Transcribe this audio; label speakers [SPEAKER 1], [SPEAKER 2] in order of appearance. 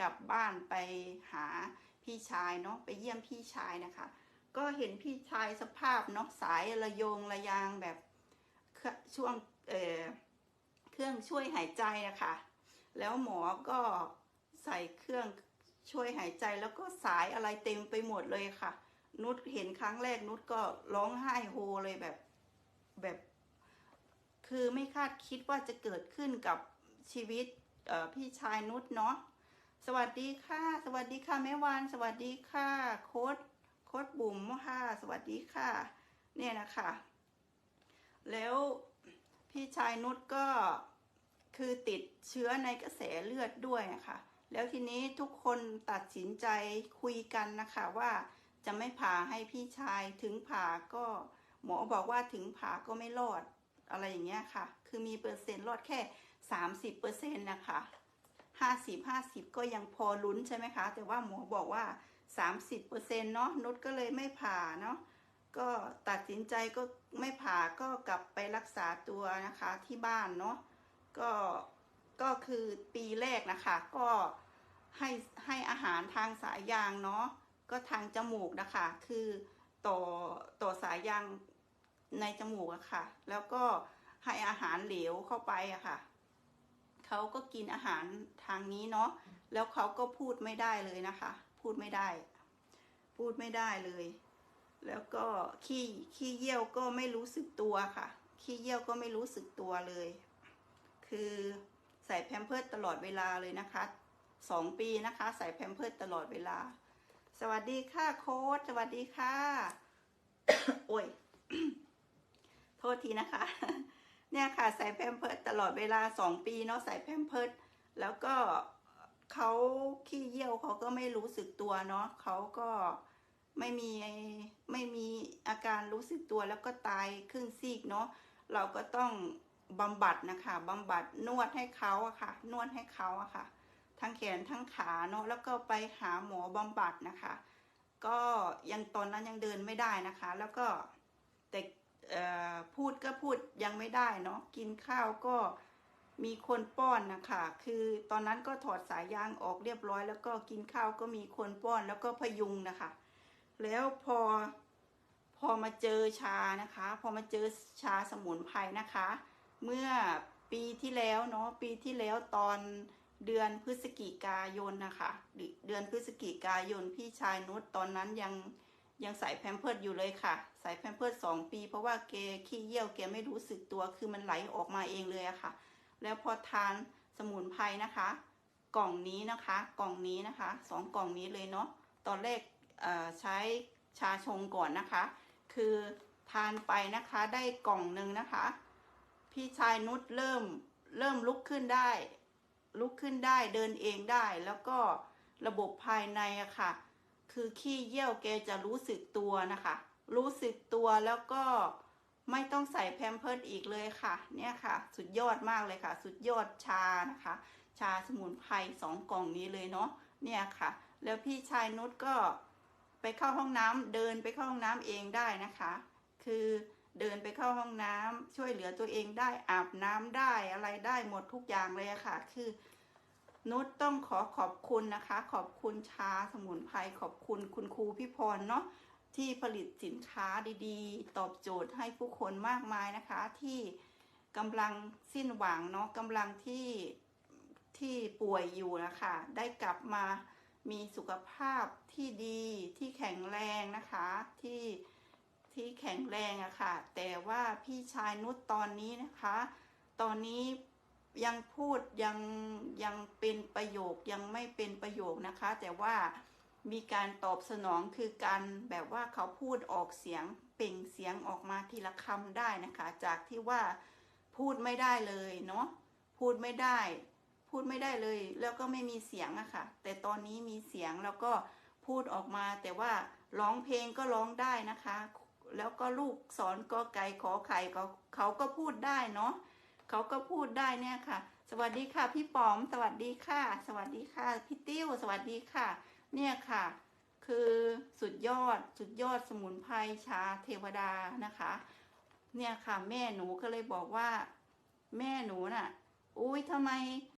[SPEAKER 1] กลับบ้านไปหาพี่ชายเนาะไปเยี่ยมพี่ชายนะคะ ก็เห็นพี่ชายสภาพเนาะสายระโยงระยางแบบช่วงเออเครื่องช่วยหายใจนะคะ แล้วหมอก็ใส่เครื่องช่วยหายใจแล้วก็สายอะไรเต็มไปหมดเลยค่ะ นุชเห็นครั้งแรกนุชก็ร้องไห้โฮเลยแบบแบบ คือไม่คาดคิดว่าจะเกิดขึ้นกับชีวิตพี่ชายนุชเนาะ สวัสดีค่ะ สวัสดีค่ะแม่วานสวัสดีค่ะโค้ดโค้ดบุ๋มค่ะสวัสดีค่ะ เนี่ยนะคะ แล้วพี่ชายนุชก็คือติดเชื้อในกระแสเลือดด้วยนะคะแล้วทีนี้ทุกคนตัดสินใจคุยกันนะคะว่าจะไม่ผ่าให้พี่ชายถึงผ่าก็หมอบอกว่าถึงผ่าก็ไม่รอดอะไรอย่างเงี้ยค่ะ คือมีเปอร์เซ็นต์รอดแค่ 30เปอร์เซ็นต์นะคะ 50 50 ก็ยังพอลุ้นใช่ไหมคะ แต่ว่าหมอบอกว่า 30เปอร์เซ็นต์เนาะนุชก็เลยไม่ผ่าเนาะก็ตัดสินใจก็ไม่ผ่าก็กลับไปรักษาตัวนะคะที่บ้านเนาะก็ก็คือปีแรกนะคะก็ให้ให้อาหารทางสายยางเนาะก็ทางจมูกนะคะคือต่อต่อสายยางในจมูกอะค่ะ แล้วก็ให้อาหารเหลวเข้าไปอะค่ะ เขาก็กินอาหารทางนี้เนาะแล้วเขาก็พูดไม่ได้เลยนะคะ พูดไม่ได้ พูดไม่ได้เลย แล้วก็ขี้ขี้เยี่ยวก็ไม่รู้สึกตัวค่ะ ขี้เยี่ยวก็ไม่รู้สึกตัวเลย คือใส่แพมเพิร์สตลอดเวลาเลยนะคะสองปีนะคะ ใส่แพมเพิร์สตลอดเวลา สวัสดีค่ะโค้ดสวัสดีค่ะ โอ้ย โทษทีนะคะ เนี่ยค่ะใส่แพมเพิร์สตลอดเวลาสองปีเนาะใส่แพมเพิร์สแล้วก็เขาขี้เยี่ยวเขาก็ไม่รู้สึกตัวเนาะเขาก็ไม่มีไม่มีอาการรู้สึกตัวแล้วก็ตายครึ่งซีกเนาะเราก็ต้องบำบัดนะคะบำบัดนวดให้เขาอะค่ะ นวดให้เขาอะค่ะ ทั้งแขนทั้งขาเนาะแล้วก็ไปหาหมอบำบัดนะคะ ก็ยังตอนนั้นยังเดินไม่ได้นะคะ แล้วก็แต่ พูดก็พูดยังไม่ได้เนาะกินข้าวก็มีคนป้อนนะคะคือตอนนั้นก็ถอดสายยางออกเรียบร้อย แล้วก็กินข้าวก็มีคนป้อนแล้วก็พยุงนะคะ แล้วพอพอมาเจอชานะคะ พอมาเจอชาสมุนไพรนะคะ เมื่อปีที่แล้วเนาะปีที่แล้วตอนเดือนพฤศจิกายนนะคะ เดือนพฤศจิกายนพี่ชายนุชตอนนั้นยัง ยังใส่แพมเพิร์ดอยู่เลยค่ะ ใส่แพมเพิร์ดสองปี เพราะว่าแกขี้เยี่ยวแกไม่รู้สึกตัวคือมันไหลออกมาเองเลยอะค่ะ แล้วพอทานสมุนไพรนะคะ กล่องนี้นะคะ กล่องนี้นะคะสองกล่องนี้เลยเนาะตอนแรกใช้ชาชงก่อนนะคะ คือทานไปนะคะได้กล่องหนึ่งนะคะ พี่ชายนุชเริ่มเริ่มลุกขึ้นได้ ลุกขึ้นได้เดินเองได้แล้วก็ระบบภายในอะค่ะ คือขี้เยี่ยวแกจะรู้สึกตัวนะคะ รู้สึกตัวแล้วก็ไม่ต้องใส่แพมเพิร์ดอีกเลยค่ะ เนี่ยค่ะ สุดยอดมากเลยค่ะ สุดยอดชานะคะ ชาสมุนไพรสองกล่องนี้เลยเนาะเนี่ยค่ะ แล้วพี่ชายนุชก็ไปเข้าห้องน้ำเดินไปเข้าห้องน้ำเองได้นะคะ คือเดินไปเข้าห้องน้ำช่วยเหลือตัวเองได้อาบน้ำได้อะไรได้หมดทุกอย่างเลยะค่ะ คือ นุชต้องขอขอบคุณนะคะ ขอบคุณชาสมุนไพรขอบคุณคุณครูพี่พรเนาะที่ผลิตสินค้าดีๆ ตอบโจทย์ให้ผู้คนมากมายนะคะ ที่กำลังสิ้นหวังเนาะกำลังที่ที่ป่วยอยู่นะคะ ได้กลับมามีสุขภาพที่ดีที่แข็งแรงนะคะที่ที่แข็งแรงอะค่ะ แต่ว่าพี่ชายนุชตอนนี้นะคะ ตอนนี้ ยังพูดยังยังเป็นประโยคยังไม่เป็นประโยคนะคะ แต่ว่ามีการตอบสนองคือการแบบว่าเขาพูดออกเสียงเปล่งเสียงออกมาทีละคำได้นะคะ จากที่ว่าพูดไม่ได้เลยเนาะพูดไม่ได้ พูดไม่ได้เลย แล้วก็ไม่มีเสียงอะค่ะ แต่ตอนนี้มีเสียงแล้วก็พูดออกมา แต่ว่าร้องเพลงก็ร้องได้นะคะ แล้วก็ลูกสอนกอไก่ขอไข่เขาก็พูดได้เนาะ เขาก็พูดได้เนี่ยค่ะ สวัสดีค่ะ พี่ป๋อม สวัสดีค่ะ สวัสดีค่ะ พี่ติ้ว สวัสดีค่ะ เนี่ยค่ะ คือสุดยอด สุดยอดสมุนไพรชาเทวดานะคะ เนี่ยค่ะ แม่หนูก็เลยบอกว่า แม่หนูน่ะ อุ้ยทำไม